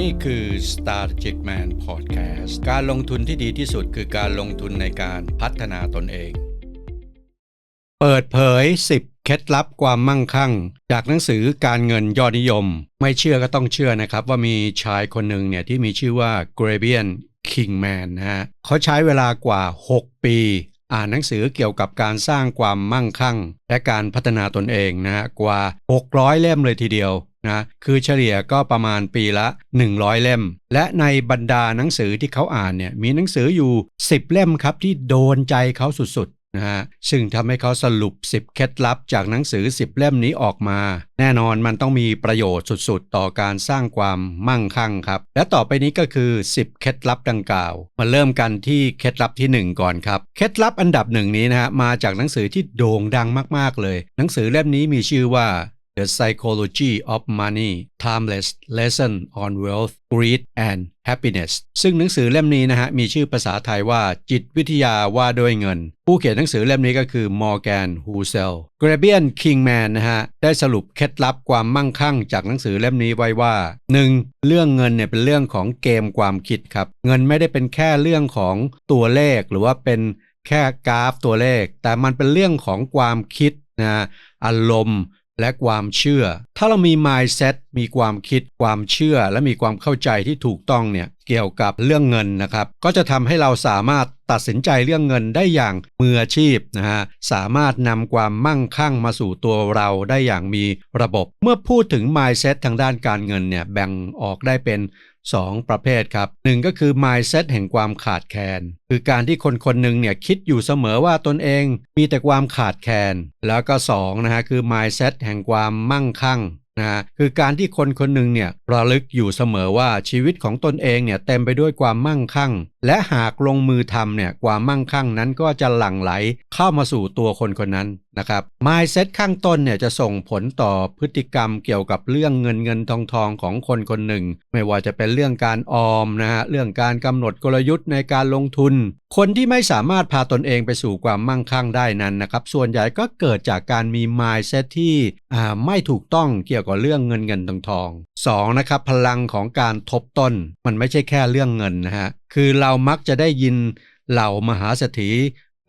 นี่คือ Strategic Man Podcast การลงทุนที่ดีที่สุดคือการลงทุนในการพัฒนาตนเอง เปิดเผย 10 เคล็ดลับความมั่งคั่ง จากหนังสือการเงินยอดนิยม ไม่เชื่อก็ต้องเชื่อนะครับว่ามีชายคนหนึ่งเนี่ยที่มีชื่อว่า g r a b i a n Kingman นะฮะเขาใช้เวลากว่า 6 ปีอ่านหนังสือเกี่ยวกับการสร้างความมั่งคั่ง และการพัฒนาตนเองนะฮะกว่า 600 เล่มเลยทีเดียว นะคือเฉลี่ยก็ประมาณปีละ 100 เล่ม และในบรรดาหนังสือที่เขาอ่านเนี่ยมีหนังสืออยู่ 10 เล่มครับที่โดนใจเขาสุดๆนะฮะซึ่งทำให้เขาสรุป 10 เคล็ดลับจากหนังสือ 10 เล่มนี้ออกมา แน่นอนมันต้องมีประโยชน์สุดๆ ต่อการสร้างความมั่งคั่งครับ และต่อไปนี้ก็คือ 10 เคล็ดลับดังกล่าว มาเริ่มกันที่เคล็ดลับที่ 1 ก่อนครับเคล็ดลับอันดับหนึ่งนี้นะฮะมาจากหนังสือที่โด่งดังมากๆเลย หนังสือเล่มนี้มีชื่อว่า The Psychology of Money Timeless Lesson on Wealth Greed and Happiness ซึ่งหนังสือเล่มนี้นะฮะมีชื่อภาษาไทยว่าจิตวิทยาว่าด้วยเงิน ผู้เขียนหนังสือเล่มนี้ก็คือ Morgan Housel g r a b i a n Kingman นะฮะได้สรุปเคล็ดลับความมั่งคั่งจากหนังสือเล่มนี้ไว้ว่า 1. เรื่องเงินเนี่ยเป็นเรื่องของเกมความคิดครับ เงินไม่ได้เป็นแค่เรื่องของตัวเลขหรือว่าเป็นแค่กราฟตัวเลข แต่มันเป็นเรื่องของความคิดนะอารมณ์ และความเชื่อ ถ้าเรามี mindset มีความคิดความเชื่อ และมีความเข้าใจที่ถูกต้องเนี่ยเกี่ยวกับเรื่องเงินนะครับ ก็จะทำให้เราสามารถตัดสินใจเรื่องเงินได้อย่างมืออาชีพนะฮะสามารถนำความมั่งคั่งมาสู่ตัวเราได้อย่างมีระบบ เมื่อพูดถึง mindset ทางด้านการเงินเนี่ยแบ่งออกได้เป็น 2 ประเภทครับหนึ่งก็คือ mindset แห่งความขาดแคลนคือการที่คนคนหนึ่งเนี่ยคิดอยู่เสมอว่าตนเองมีแต่ความขาดแคลนแล้วก็2นะฮะคือ mindset แห่งความมั่งคั่งนะคือการที่คนคนหนึ่งเนี่ยระลึกอยู่เสมอว่าชีวิตของตนเองเนี่ยเต็มไปด้วยความมั่งคั่ง และหากลงมือทำเนี่ยความมั่งคั่งนั้นก็จะหลั่งไหลเข้ามาสู่ตัวคนคนนั้นนะครับ mindset ข้างต้นเนี่ยจะส่งผลต่อพฤติกรรมเกี่ยวกับเรื่องเงินเงินทองทองของคนคนหนึ่ง ไม่ว่าจะเป็นเรื่องการออมนะฮะเรื่องการกำหนดกลยุทธ์ในการลงทุน คนที่ไม่สามารถพาตนเองไปสู่ความมั่งคั่งได้นั้นนะครับ ส่วนใหญ่ก็เกิดจากการมี mindset ที่ไม่ถูกต้องเกี่ยวกับเรื่องเงินเงินทองทอง สองนะครับพลังของการทบต้น มันไม่ใช่แค่เรื่องเงินนะฮะคือเรามักจะได้ยินเหล่ามหาเศรษฐี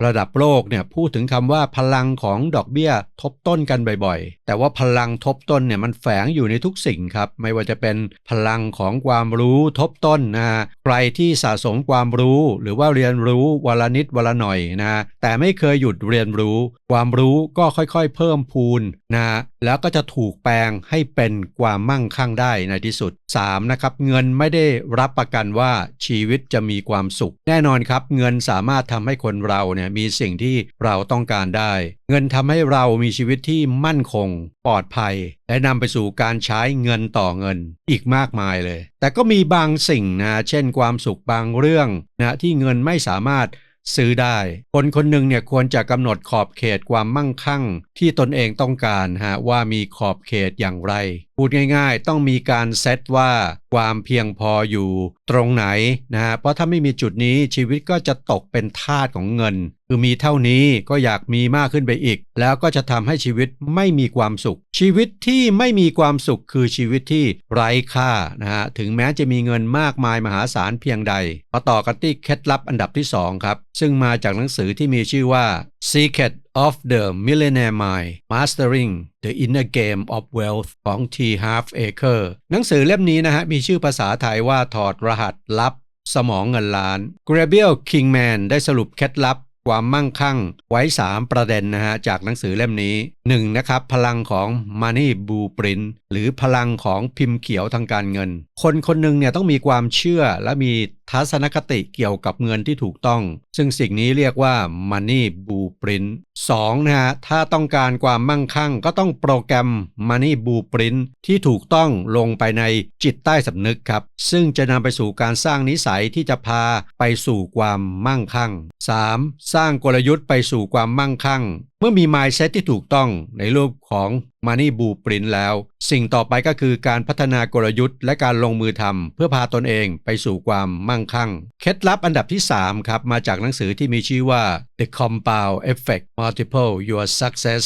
ระดับโลกเนี่ยพูดถึงคำว่าพลังของดอกเบี้ยทบต้นกันบ่อยๆ แต่ว่าพลังทบต้นเนี่ยมันแฝงอยู่ในทุกสิ่งครับ ไม่ว่าจะเป็นพลังของความรู้ทบต้นนะ ใครที่สะสมความรู้หรือว่าเรียนรู้วันละนิดวันละหน่อยนะแต่ไม่เคยหยุดเรียนรู้ ความรู้ก็ค่อยๆ เพิ่มพูนนะแล้วก็จะถูกแปลงให้เป็นความมั่งคั่งได้ในที่สุด 3. นะครับเงินไม่ได้รับประกันว่าชีวิตจะมีความสุข แน่นอนครับ เงินสามารถทำให้คนเราเนี่ยมีสิ่งที่เราต้องการได้ เงินทำให้เรามีชีวิตที่มั่นคง ปลอดภัย และนำไปสู่การใช้เงินต่อเงินอีกมากมายเลยแต่ก็มีบางสิ่งนะเช่นความสุขบางเรื่องนะที่เงินไม่สามารถซื้อได้ คนคนหนึ่งเนี่ยควรจะกำหนดขอบเขตความมั่งคั่ง ที่ตนเองต้องการฮะว่ามีขอบเขตอย่างไร พูดง่ายๆ ต้องมีการเซตว่าความเพียงพออยู่ตรงไหนนะฮะเพราะถ้าไม่มีจุดนี้ชีวิตก็จะตกเป็นทาสของเงิน คือมีเท่านี้ก็อยากมีมากขึ้นไปอีก แล้วก็จะทำให้ชีวิตไม่มีความสุข ชีวิตที่ไม่มีความสุขคือชีวิตที่ไร้ค่านะฮะถึงแม้จะมีเงินมากมายมหาศาลเพียงใดมาต่อกันที่เคล็ดลับอันดับที่2ครับซึ่งมาจากหนังสือที่มีชื่อว่า Secret of the Millionaire Mind Mastering the Inner Game of Wealth ของ T Half Acre หนังสือเล่มนี้นะฮะ มีชื่อภาษาไทยว่าถอดรหัสลับสมองเงินล้าน g r a b i e l Kingman ได้สรุปเคล็ดลับความมั่งคั่งไว้ 3 ประเด็นนะฮะ จากหนังสือเล่มนี้ 1. นะครับพลังของ Money Blueprint หรือพลังของพิมพ์เขียวทางการเงิน คนคนหนึ่งเนี่ยต้องมีความเชื่อและมีทัศนคติเกี่ยวกับเงินที่ถูกต้อง ซึ่งสิ่งนี้เรียกว่า Money Blueprint 2. นะฮะถ้าต้องการความมั่งคั่ง ก็ต้องโปรแกรม Money Blueprint ที่ถูกต้องลงไปในจิตใต้สำนึกครับ ซึ่งจะนำไปสู่การสร้างนิสัยที่จะพาไปสู่ความมั่งคั่ง 3. สร้างกลยุทธ์ไปสู่ความมั่งคั่งเมื่อมี mindset ที่ถูกต้องในรูปของ Money Blueprint แล้ว สิ่งต่อไปก็คือการพัฒนากลยุทธ์ และการลงมือทำเพื่อพาตนเองไปสู่ความมั่งคั่ง เคล็ดลับอันดับที่ 3 ครับ มาจากหนังสือที่มีชื่อว่า The Compound Effect Multiple Your Success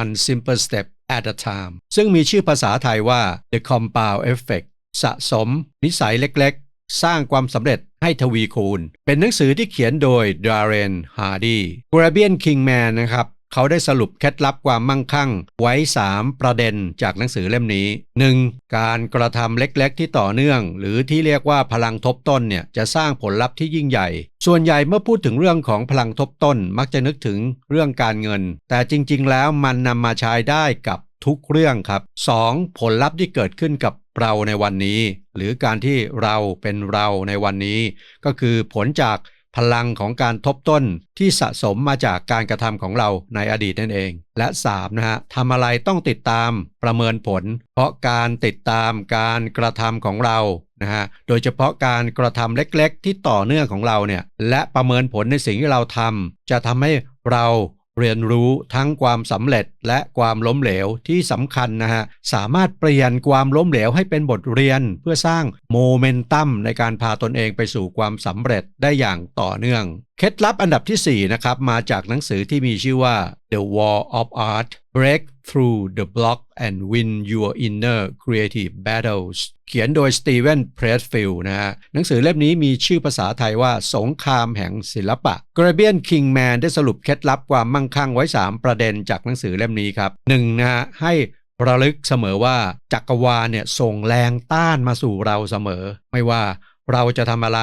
One Simple Step at a Time ซึ่งมีชื่อภาษาไทยว่า The Compound Effect สะสม นิสัยเล็กๆ สร้างความสำเร็จให้ทวีคูณ เป็นหนังสือที่เขียนโดยดาร์เรนฮาร์ดีกราเบียนคิงแมนนะครับ เขาได้สรุปเคล็ดลับความมั่งคั่ง ไว้ 3 ประเด็นจากหนังสือเล่มนี้ 1. การกระทำเล็กๆ ที่ต่อเนื่อง หรือที่เรียกว่าพลังทบต้นเนี่ยจะสร้างผลลัพธ์ที่ยิ่งใหญ่ ส่วนใหญ่เมื่อพูดถึงเรื่องของพลังทบต้นมักจะนึกถึงเรื่องการเงิน แต่จริง ๆ แล้วมันนำมาใช้ได้กับทุกเรื่องครับ 2. ผลลัพธ์ที่เกิดขึ้นกับเราในวันนี้ หรือการที่เราเป็นเราในวันนี้ ก็คือผลจาก พลังของการทบต้นที่สะสมมาจากการกระทำของเราในอดีตนั่นเอง และ 3. นะฮะทำอะไรต้องติดตามประเมินผล เพราะการติดตามการกระทำของเรานะฮะโดยเฉพาะการกระทำเล็กๆ ที่ต่อเนื่องของเราเนี่ยและประเมินผลในสิ่งที่เราทำจะทำให้เรา เรียนรู้ทั้งความสำเร็จและความล้มเหลวที่สำคัญนะฮะสามารถเปลี่ยนความล้มเหลวให้เป็นบทเรียนเพื่อสร้างโมเมนตัมในการพาตนเองไปสู่ความสำเร็จได้อย่างต่อเนื่อง เคล็ดลับอันดับที่4นะครับมาจากหนังสือที่มีชื่อว่า The Wall of Art Break Through the Block and Win Your Inner Creative Battles เขียนโดยสตีเวนเพรสฟิลด์นะฮะหนังสือเล่มนี้มีชื่อภาษาไทยว่าสงครามแห่งศิลปะกรเบียนคิงแมนได้สรุปเคล็ดลับความมั่งคั่งไว้ 3 ประเด็นจากหนังสือเล่มนี้ครับหนึ่งนะฮะให้ระลึกเสมอว่าจักรวาลเนี่ยส่งแรงต้านมาสู่เราเสมอ ไม่ว่าเราจะทำอะไร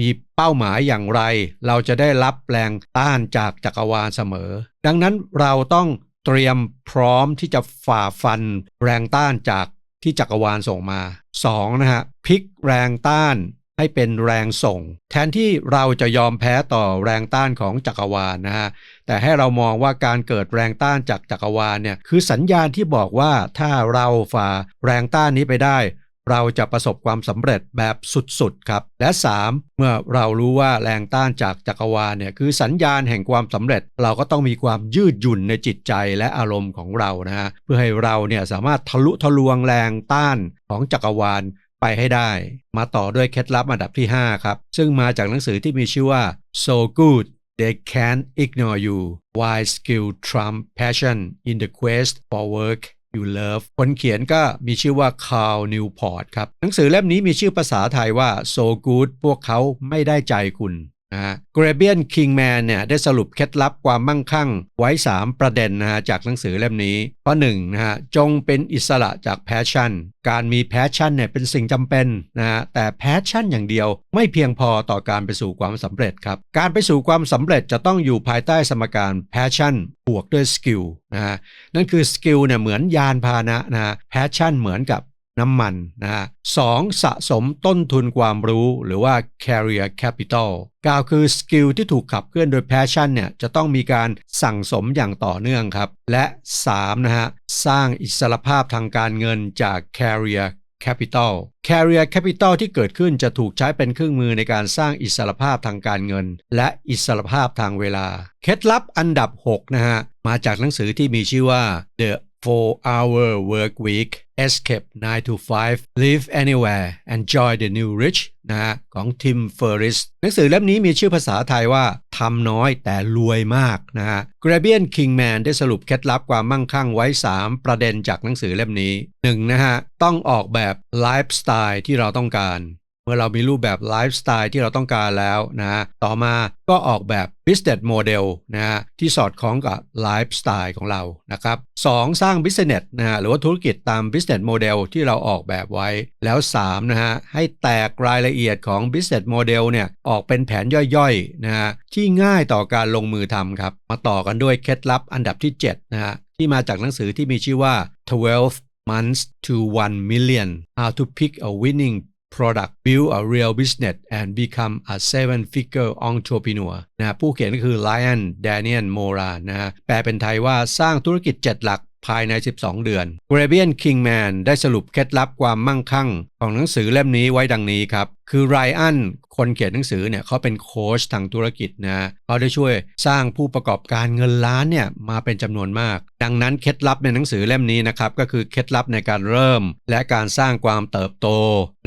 มีเป้าหมายอย่างไร เราจะได้รับแรงต้านจากจักรวาลเสมอ ดังนั้นเราต้อง เตรียมพร้อมที่จะฝ่าฟันแรงต้านจากที่จักรวาลส่งมา 2. นะฮะพลิกแรงต้านให้เป็นแรงส่ง แทนที่เราจะยอมแพ้ต่อแรงต้านของจักรวาลนะฮะแต่ให้เรามองว่าการเกิดแรงต้านจากจักรวาลเนี่ยคือสัญญาณที่บอกว่าถ้าเราฝ่าแรงต้านนี้ไปได้ เราจะประสบความสำเร็จแบบสุดๆครับ และ 3. เมื่อเรารู้ว่าแรงต้านจากจักรวาลเนี่ยคือสัญญาณแห่งความสำเร็จ เราก็ต้องมีความยืดหยุ่นในจิตใจและอารมณ์ของเรานะฮะเพื่อให้เราเนี่ยสามารถทะลุทะลวงแรงต้านของจักรวาลไปให้ได้ มาต่อด้วยเคล็ดลับอันดับที่ 5 ครับ ซึ่งมาจากหนังสือที่มีชื่อว่า so good they can't ignore you why skill trump passion in the quest for work you love คนเขียนก็มีชื่อว่า Carl Newport ครับ หนังสือเล่มนี้มีชื่อภาษาไทยว่า so good พวกเขาไม่ได้ใจคุณ นะฮะเกรเบียนคิงแมนเนี่ยได้สรุปเคล็ดลับความมั่งคั่งไว้ 3 ประเด็นนะฮะจากหนังสือเล่มนี้ข้อ1นะฮะจงเป็นอิสระจากแพชชั่น การมีแพชชั่นเนี่ยเป็นสิ่งจำเป็นนะฮะแต่แพชชั่นอย่างเดียว ไม่เพียงพอต่อการไปสู่ความสำเร็จครับ การไปสู่ความสำเร็จจะต้องอยู่ภายใต้สมการแพชชั่นบวกด้วยสกิลนะฮะนั่นคือสกิลเนี่ยเหมือนยานพาหนะนะฮะแพชชั่นเหมือนกับ น้ำมันนะฮะสองสะสมต้นทุนความรู้หรือว่า career capital กล่าวคือสกิลที่ถูกขับเคลื่อนโดย passion เนี่ยจะต้องมีการสั่งสมอย่างต่อเนื่องครับ และ3นะฮะสร้างอิสรภาพทางการเงินจาก career capital career capital ที่เกิดขึ้นจะถูกใช้เป็นเครื่องมือในการสร้างอิสรภาพทางการเงิน และอิสรภาพทางเวลา เคล็ดลับอันดับ 6 นะฮะ มาจากหนังสือที่มีชื่อว่า The 4-hour work week escape 9 to 5 live anywhere enjoy the new rich นะฮะของทิมเฟอร์ริสหนังสือเล่มนี้มีชื่อภาษาไทยว่าทำน้อยแต่รวยมากนะฮะ g r a b i a n Kingman ได้สรุปเคล็ดลับความมั่งคั่งไว้ 3 ประเด็นจากหนังสือเล่มนี้ 1. นะฮะ ต้องออกแบบไลฟ์สไตล์ที่เราต้องการ เมื่อเรามีรูปแบบไลฟ์สไตล์ที่เราต้องการแล้วนะฮะต่อมาก็ออกแบบ business model นะฮะที่สอดคล้องกับไลฟ์สไตล์ของเรานะครับ 2. สร้าง business นะฮะหรือว่าธุรกิจตาม business model ที่เราออกแบบไว้ แล้ว 3. นะฮะให้แตกรายละเอียดของ business model เนี่ยออกเป็นแผนย่อยๆนะฮะที่ง่ายต่อการลงมือทำครับ มาต่อกันด้วยเคล็ดลับอันดับที่7นะฮะที่มาจากหนังสือที่มีชื่อว่า 12 months to 1 million how to pick a winning product build a real business and become a seven figure entrepreneur นะผู้เขียนก็คือ Lion Daniel Mora นะฮะแปลเป็นไทยว่าสร้างธุรกิจ 7 หลัก ภายใน 12 เดือน g r a b i a n Kingman ได้สรุปเคล็ดลับความมั่งคั่ง ของหนังสือเล่มนี้ไว้ดังนี้ครับ คือไรอันคนเขียนหนังสือเนี่ยเขาเป็นโค้ชทางธุรกิจนะเขาได้ช่วยสร้างผู้ประกอบการเงินล้านเนี่ยมาเป็นจำนวนมาก ดังนั้นเคล็ดลับในหนังสือเล่มนี้นะครับก็คือเคล็ดลับในการเริ่ม และการสร้างความเติบโต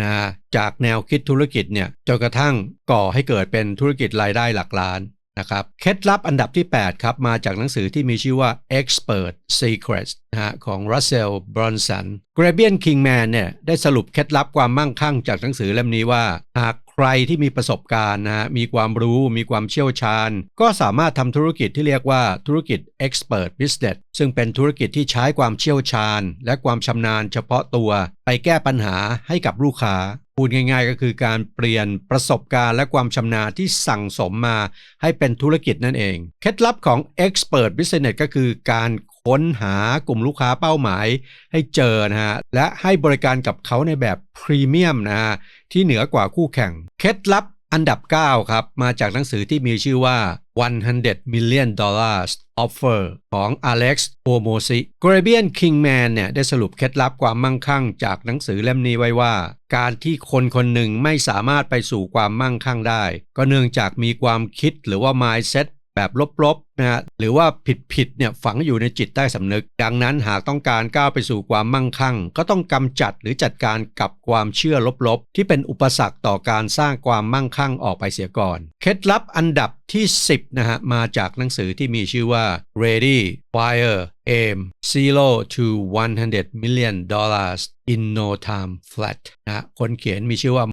นะจากแนวคิดธุรกิจเนี่ยจนกระทั่งก่อให้เกิดเป็นธุรกิจรายได้หลักล้าน นะครับเคล็ดลับอันดับที่ 8 ครับ มาจากหนังสือที่มีชื่อว่า Expert Secrets นะฮะของ Russell Brunson g r a b i a n Kingman เนี่ยได้สรุปเคล็ดลับความมั่งคั่งจากหนังสือเล่มนี้ว่า หากใครที่มีประสบการณ์นะฮะมีความรู้มีความเชี่ยวชาญ ก็สามารถทำธุรกิจที่เรียกว่าธุรกิจ Expert Business ซึ่งเป็นธุรกิจที่ใช้ความเชี่ยวชาญ และความชำนาญเฉพาะตัว ไปแก้ปัญหาให้กับลูกค้า พูดง่ายๆ ก็คือการเปลี่ยนประสบการณ์และความชำนาญที่สั่งสมมาให้เป็นธุรกิจนั่นเอง เคล็ดลับของ Expert Business ก็คือการค้นหากลุ่มลูกค้าเป้าหมายให้เจอนะฮะและให้บริการกับเขาในแบบพรีเมียมนะฮะที่เหนือกว่าคู่แข่ง เคล็ดลับอันดับ 9 ครับ มาจากหนังสือที่มีชื่อว่า 100 million dollars offer ของ Alex o m o s i g r a b i a n Kingman เนี่ยได้สรุปเคล็ดลับความมั่งคั่งจากหนังสือเล่มนี้ไว้ว่า การที่คนคนหนึ่งไม่สามารถไปสู่ความมั่งคั่งได้ ก็เนื่องจากมีความคิดหรือว่า mindset แบบลบๆนะฮะหรือว่าผิดๆเนี่ยฝังอยู่ในจิตใต้สำนึก ดังนั้นหากต้องการก้าวไปสู่ความมั่งคั่ง ก็ต้องกำจัดหรือจัดการกับความเชื่อลบๆ ที่เป็นอุปสรรคต่อการสร้างความมั่งคั่งออกไปเสียก่อน เคล็ดลับอันดับที่ 10นะฮะมาจากหนังสือที่มีชื่อว่า Ready Fire Aim Zero to 100 million dollars in no time flat นะคนเขียนมีชื่อว่า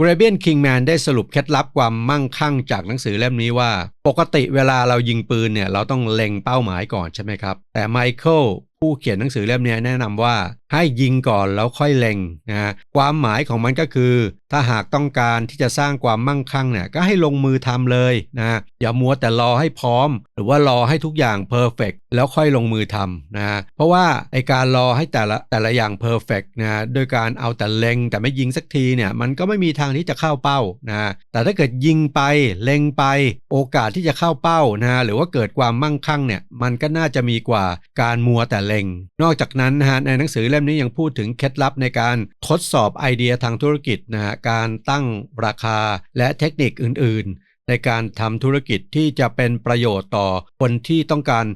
Michael Masterson g r a b i a n Kingman ได้สรุปเคล็ดลับความมั่งคั่งจากหนังสือเล่มนี้ว่า ปกติเวลาเรายิงปืนเนี่ยเราต้องเล็งเป้าหมายก่อนใช่ไหมครับ แต่ Michael ผู้เขียนหนังสือเล่มนี้แนะนำว่าให้ยิงก่อนแล้วค่อยเล็งนะความหมายของมันก็คือ ถ้าหากต้องการที่จะสร้างความมั่งคั่งเนี่ยก็ให้ลงมือทำเลยนะอย่ามัวแต่รอให้พร้อม หรือว่ารอให้ทุกอย่างเพอร์เฟกแล้วค่อยลงมือทำนะฮะเพราะว่าไอการรอให้แต่ละแต่ละอย่างเพอร์เฟกนะโดยการเอาแต่เล็งแต่ไม่ยิงสักทีเนี่ยมันก็ไม่มีทางที่จะเข้าเป้านะแต่ถ้าเกิดยิงไปเล็งไป โอกาสที่จะเข้าเป้านะหรือว่าเกิดความมั่งคั่งเนี่ยมันก็น่าจะมีกว่าการมัวแต่เล็ง นอกจากนั้นนะฮะในหนังสือเล่มนี้ยังพูดถึงเคล็ดลับในการทดสอบไอเดียทางธุรกิจนะฮะการตั้งราคาและเทคนิคอื่น ๆ ในการทำธุรกิจที่จะเป็นประโยชน์ต่อคนที่ต้องการ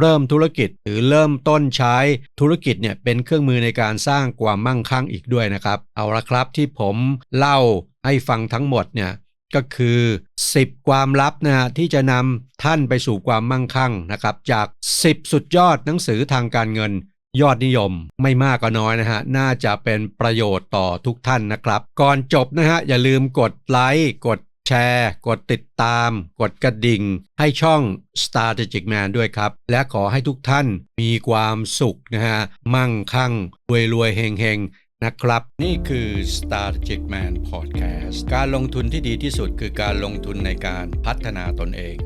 เริ่มธุรกิจหรือเริ่มต้นใช้ธุรกิจเนี่ยเป็นเครื่องมือในการสร้างความมั่งคั่งอีกด้วยนะครับ เอาละครับที่ผมเล่าให้ฟังทั้งหมดเนี่ยก็คือ 10 ความลับนะฮะที่จะนำท่านไปสู่ความมั่งคั่งนะครับ จาก 10 สุดยอดหนังสือทางการเงิน ยอดนิยมไม่มากก็น้อยนะฮะน่าจะเป็นประโยชน์ต่อทุกท่านนะครับ ก่อนจบนะฮะอย่าลืมกดไลค์กด แชร์ กดติดตาม กดกระดิ่ง ให้ช่อง Strategic Man ด้วยครับ และขอให้ทุกท่านมีความสุขนะฮะ มั่งคั่ง รวยรวยเฮงเฮงนะครับ นี่คือ Strategic Man Podcast การลงทุนที่ดีที่สุดคือการลงทุนในการพัฒนาตนเอง